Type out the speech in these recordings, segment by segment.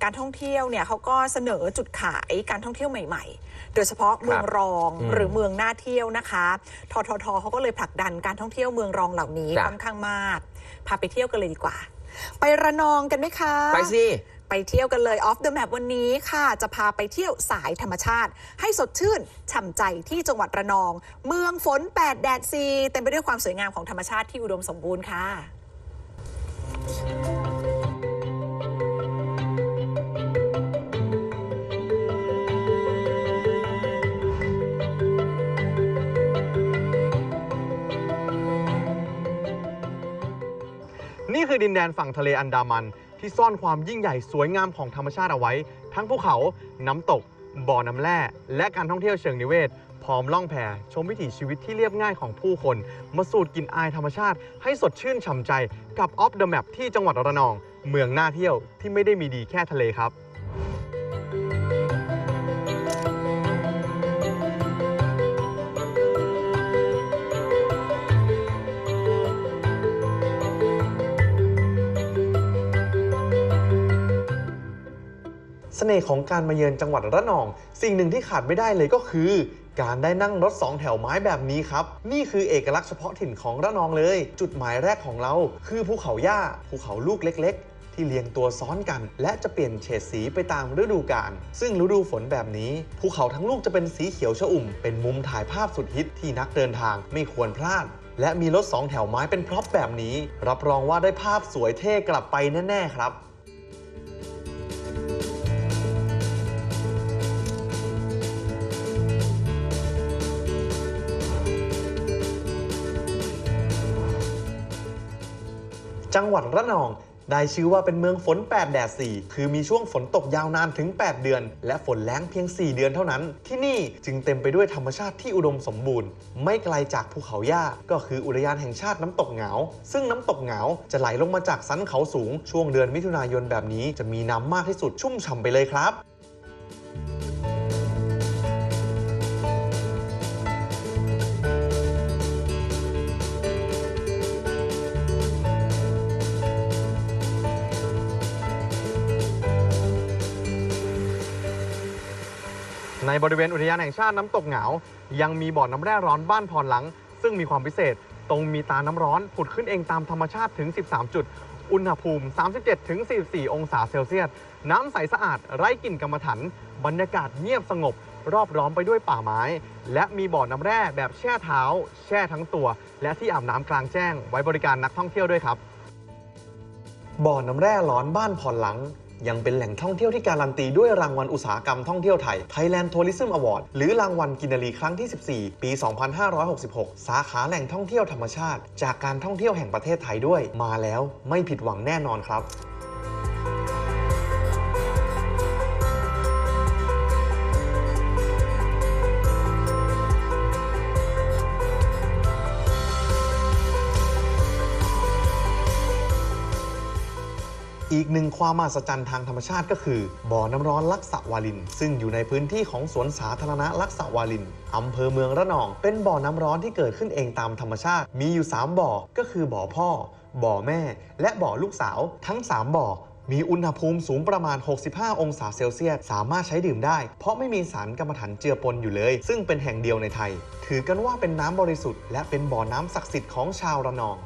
การท่องเที่ยวเนี่ยเขาก็เสนอจุดขายการท่องเที่ยวใหม่ๆ โดยเฉพาะเมืองรองอืมหรือเมืองน่าเที่ยวนะคะ ทททเขาก็เลยผลักดันการท่องเที่ยวเมืองรองเหล่านี้จ้ะค่อนข้างมาก พาไปเที่ยวกันเลยดีกว่า ไประนองกันไหมคะ ไปสิ ไปเที่ยวกันเลย off the map วันนี้ค่ะ จะพาไปเที่ยวสายธรรมชาติ ให้สดชื่นฉ่ำใจที่จังหวัดระนอง เมืองฝน8แดดซีเต็มไปด้วยความสวยงามของธรรมชาติที่อุดมสมบูรณ์ค่ะ นี่คือดินแดนฝั่งทะเลอันดามัน ที่ซ่อนความยิ่งใหญ่สวยงามของธรรมชาติเอาไว้ ทั้งภูเขา น้ำตก บ่อน้ำแร่ และการท่องเที่ยวเชิงนิเวศ พร้อมล่องแพชมวิถีชีวิตที่เรียบง่ายของผู้คน มาสูดกลิ่นอายธรรมชาติ ให้สดชื่นฉ่ำใจกับออฟเดอะแมปที่จังหวัดระนอง เมืองน่าเที่ยวที่ไม่ได้มีดีแค่ทะเลครับ สน่ห์ของการมาเยือนจังหวัดระนอง สิ่งหนึ่งที่ขาดไม่ได้เลยก็คือ การได้นั่งรถสองแถวไม้แบบนี้ครับ นี่คือเอกลักษณ์เฉพาะถิ่นของระนองเลย จุดหมายแรกของเรา คือภูเขาหญ้า ภูเขาลูกเล็ก ๆ ที่เรียงตัวซ้อนกัน และจะเปลี่ยนเฉดสีไปตามฤดูกาลซึ่งฤดูฝนแบบนี้ ภูเขาทั้งลูกจะเป็นสีเขียวชอุ่ม เป็นมุมถ่ายภาพสุดฮิตที่นักเดินทางไม่ควรพลาดและมีรถสองแถวไม้เป็นพร็อพแบบนี้ รับรองว่าได้ภาพสวยเท่กลับไปแน่ ๆ ครับ จังหวัดระนอง ได้ชื่อว่าเป็นเมืองฝน 8 แดด 4 คือมีช่วงฝนตกยาวนานถึง 8 เดือน และฝนแล้งเพียง 4 เดือนเท่านั้น ที่นี่จึงเต็มไปด้วยธรรมชาติที่อุดมสมบูรณ์ ไม่ไกลจากภูเขาหญ้า ก็คืออุทยานแห่งชาติน้ำตกเหงา ซึ่งน้ำตกเหงาจะไหลลงมาจากสันเขาสูง ช่วงเดือนมิถุนายนแบบนี้จะมีน้ำมากที่สุดชุ่มฉ่ำไปเลยครับ ในบริเวณอุทยานแห่งชาติน้ำตกเหงา ยังมีบ่อน้ำแร่ร้อนบ้านพรหลัง ซึ่งมีความพิเศษ ตรงมีตาน้ำร้อนผุดขึ้นเองตามธรรมชาติถึง 13 จุด อุณหภูมิ 37ถึง44 องศาเซลเซียส น้ำใสสะอาดไร้กลิ่นกรรมฐานบรรยากาศเงียบสงบ รอบล้อมไปด้วยป่าไม้ และมีบ่อน้ำแร่แบบแช่เท้า แช่ทั้งตัว และที่อาบน้ำกลางแจ้ง ไว้บริการนักท่องเที่ยวด้วยครับ บ่อน้ำแร่ร้อนบ้านผ่อนหลัง ยังเป็นแหล่งท่องเที่ยวที่การันตีด้วยรางวัลอุตสาหกรรมท่องเที่ยวไทย Thailand Tourism Award หรือรางวัลกินรีครั้งที่ 14 ปี 2566 สาขาแหล่งท่องเที่ยวธรรมชาติ จากการท่องเที่ยวแห่งประเทศไทยด้วย มาแล้วไม่ผิดหวังแน่นอนครับ อีกหนึ่งความมหัศจรรย์ทางธรรมชาติก็คือ บ่อน้ำร้อนลักษะวาลิน ซึ่งอยู่ในพื้นที่ของสวนสาธารณะลักษะวาลินอำเภอเมืองระนอง เป็นบ่อน้ำร้อนที่เกิดขึ้นเองตามธรรมชาติ มีอยู่ 3 บ่อ ก็คือบ่อพ่อ บ่อแม่ และบ่อลูกสาว ทั้ง 3 บ่อมีอุณหภูมิสูงประมาณ 65 องศาเซลเซียส สามารถใช้ดื่มได้ เพราะไม่มีสารกรรมฐานเจือปนอยู่เลย ซึ่งเป็นแห่งเดียวในไทย ถือกันว่าเป็นน้ำบริสุทธิ์และเป็นบ่อน้ำศักดิ์สิทธิ์ของชาวระนอง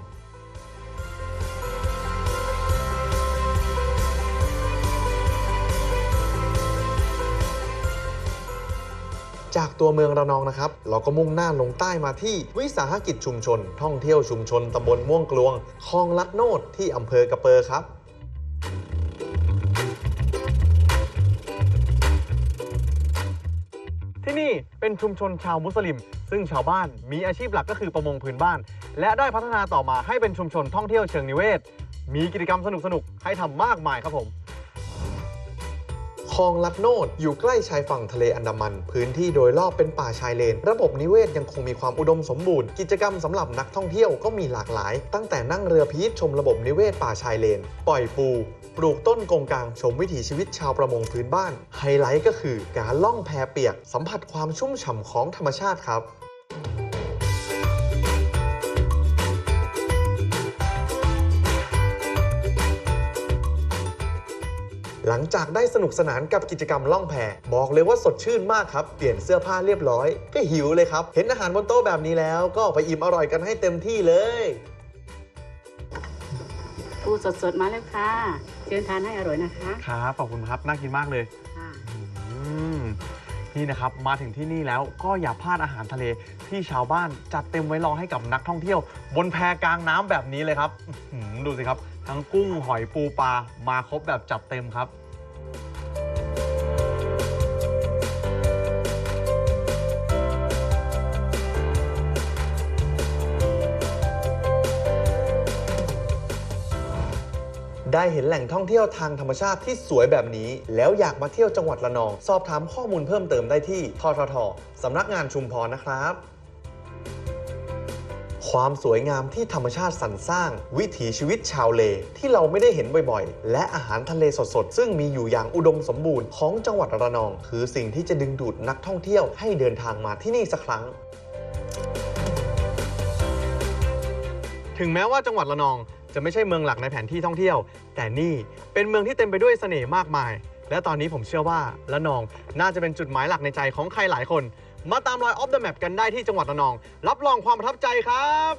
จากตัวเมืองระนองนะครับ เราก็มุ่งหน้าลงใต้มาที่วิสาหกิจชุมชน ท่องเที่ยวชุมชนตำบลม่วงกลวงคลองลัดโนดที่อำเภอกระเปอครับที่นี่เป็นชุมชนชาวมุสลิม ซึ่งชาวบ้านมีอาชีพหลักก็คือประมงพื้นบ้าน และได้พัฒนาต่อมาให้เป็นชุมชนท่องเที่ยวเชิงนิเวศ มีกิจกรรมสนุกๆให้ทำมากมายครับผม คลองลัดโนดอยู่ใกล้ชายฝั่งทะเลอันดามัน พื้นที่โดยรอบเป็นป่าชายเลน ระบบนิเวศยังคงมีความอุดมสมบูรณ์ กิจกรรมสำหรับนักท่องเที่ยวก็มีหลากหลาย ตั้งแต่นั่งเรือพีชชมระบบนิเวศป่าชายเลน ปล่อยปู ปลูกต้นกงกลางชมวิถีชีวิตชาวประมงพื้นบ้าน ไฮไลท์ก็คือการล่องแพเปียก สัมผัสความชุ่มฉ่ำของธรรมชาติครับ หลังจากได้สนุกสนานกับกิจกรรมล่องแพบอกเลยว่าสดชื่นมากครับ เปลี่ยนเสื้อผ้าเรียบร้อย ก็หิวเลยครับ เห็นอาหารบนโต๊ะแบบนี้แล้ว ก็ไปอิ่มอร่อยกันให้เต็มที่เลยปูสดๆมาแล้วค่ะ เชิญทานให้อร่อยนะคะครับขอบคุณครับน่ากินมากเลยค่ะอืมนี่นะครับมาถึงที่นี่แล้วก็อย่าพลาดอาหารทะเลที่ชาวบ้านจัดเต็มไว้รอให้กับนักท่องเที่ยว บนแพกลางน้ำแบบนี้เลยครับอื้อหือดูสิครับ ทั้งกุ้งหอยปูปลามาครบแบบจัดเต็มครับ ได้เห็นแหล่งท่องเที่ยวทางธรรมชาติที่สวยแบบนี้ แล้วอยากมาเที่ยวจังหวัดระนอง สอบถามข้อมูลเพิ่มเติมได้ที่ทททสำนักงานชุมพรนะครับ ความสวยงามที่ธรรมชาติสรรสร้าง วิถีชีวิตชาวเล ที่เราไม่ได้เห็นบ่อยๆ และอาหารทะเลสดๆ ซึ่งมีอยู่อย่างอุดมสมบูรณ์ของจังหวัดระนอง คือสิ่งที่จะดึงดูดนักท่องเที่ยวให้เดินทางมาที่นี่สักครั้งถึงแม้ว่าจังหวัดระนองจะไม่ใช่เมืองหลักในแผนที่ท่องเที่ยว แต่นี่เป็นเมืองที่เต็มไปด้วยเสน่ห์มากมาย และตอนนี้ผมเชื่อว่าระนองน่าจะเป็นจุดหมายหลักในใจของใครหลายคน มาตามรอยออฟเดอะแมปกันได้ที่จังหวัดระนอง รับรองความประทับใจครับ